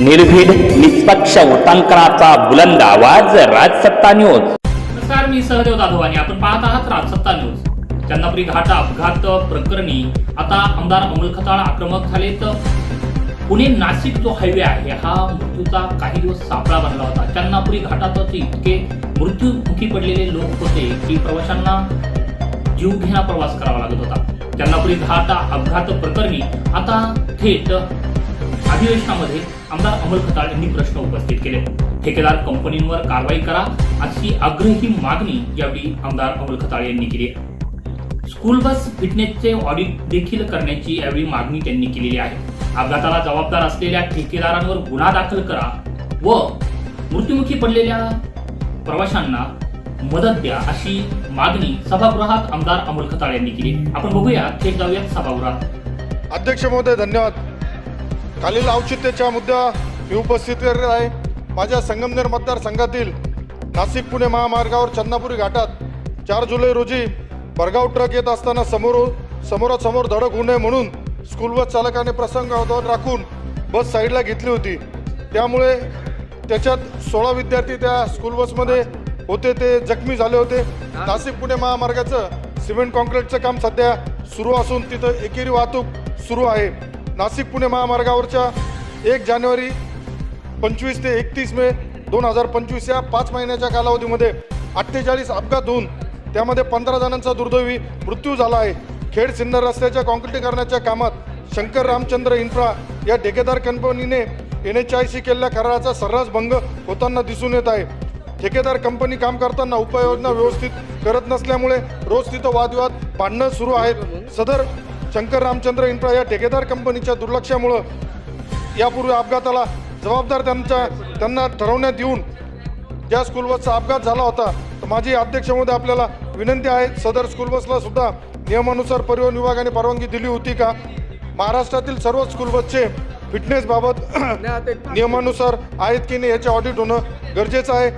निर्भीड निष्पक्ष उटांकनाचा बुलंद आवाज राजसत्ता न्यूज. नमस्कार मी सहदेव जाधव आणि आपण पाहत आहात राजसत्ता न्यूज. चंदापुरी घाट अपघात प्रकरणी आता आमदार अमोल खताळ आक्रमक झाले तर पुणे नाशिक जो हायवे आहे हा मृत्यूचा काही दिवस सापळा बनला होता. चन्नापुरी घाटातच इतके मृत्यूमुखी पडलेले लोक होते की प्रवाशांना जीव घेणा प्रवास करावा लागत होता. चन्नापुरी घाट अपघात प्रकरणी आता थेट अधिवेशनामध्ये आमदार अमोल खताळ यांनी प्रश्न उपस्थित केले. ठेकेदार कंपनींवर कारवाई करा अशी आग्रही मागणी यावेळी आमदार अमोल खताळ यांनी केली स्कूल बस फिटनेसचे ऑडिट देखील करण्याची यावेळी मागणी त्यांनी केलेली आहे. अपघाताला जबाबदार असलेल्या ठेकेदारांवर गुन्हा दाखल करा व मृत्युमुखी पडलेल्या प्रवाशांना मदत द्या अशी मागणी सभागृहात आमदार अमोल खताळ यांनी केली. आपण बघूया थेट जाऊयात सभागृहात. अध्यक्ष महोदय धन्यवाद. खालील औचित्याच्या मुद्दा मी उपस्थित करत आहे. माझ्या संगमनेर मतदारसंघातील नाशिक पुणे महामार्गावर चन्नापुरी घाटात चार जुलै रोजी भरगाव ट्रक येत असताना समोर समोरासमोर धडक होऊ नये म्हणून स्कूल बस चालकाने प्रसंगावर राखून बस साईडला घेतली होती. त्यामुळे त्याच्यात सोळा विद्यार्थी त्या स्कूल बसमध्ये होते ते जखमी झाले होते. नाशिक पुणे महामार्गाचं सिमेंट कॉन्क्रीटचं काम सध्या सुरू असून तिथं एकेरी वाहतूक सुरू आहे. नाशिक पुणे महामार्गावरच्या एक जानेवारी पंचवीस ते एकतीस मे दोन हजार पंचवीस या पाच महिन्याच्या कालावधीमध्ये अठ्ठेचाळीस अपघात होऊन त्यामध्ये पंधरा जणांचा दुर्दैवी मृत्यू झाला आहे. खेड सिन्नर रस्त्याच्या कॉन्क्रिटीकरणाच्या कामात शंकर रामचंद्र इन्फ्रा या ठेकेदार कंपनीने एन एच आय सी केलेल्या कराराचा सर्रास भंग होताना दिसून येत आहे. ठेकेदार कंपनी काम करताना उपाययोजना व्यवस्थित करत नसल्यामुळे रोज तिथं वादविवाद भांडणं सुरू आहेत. सदर शंकर रामचंद्र इन्फ्रा या ठेकेदार कंपनीच्या दुर्लक्षामुळं यापूर्वी अपघाताला जबाबदार त्यांच्या त्यांना ठरवण्यात येऊन ज्या स्कूल बसचा अपघात झाला होता तर माझी अध्यक्षमध्ये आपल्याला विनंती आहे सदर स्कूल बसला सुद्धा नियमानुसार परिवहन विभागाने परवानगी दिली होती का? महाराष्ट्रातील सर्व स्कूल बसचे फिटनेसबाबत नियमानुसार आहेत की नाही याचे ऑडिट होणं गरजेचं आहे.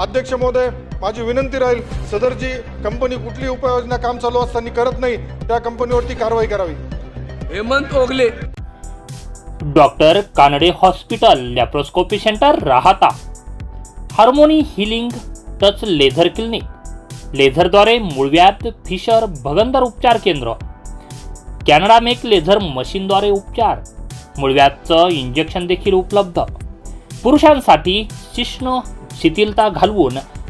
अध्यक्ष महोदय माझी विनंती राहील सदर जी कंपनी कुठली उपाययोजना काम चालू असताना करत नाही त्या कंपनीवरती कारवाई करावी. Hemant Ogale. Doctor Kanade hospital laparoscopy centre Rahata. Harmony healing touch laser clinic. लेझरद्वारे मूळव्याध फिशर भगंदर उपचार केंद्र. कॅनडा मेक लेझर मशीनद्वारे उपचार. मूळव्याधचं इंजेक्शन देखील उपलब्ध. पुरुषांसाठी शिष्ण शिथिलता घालवून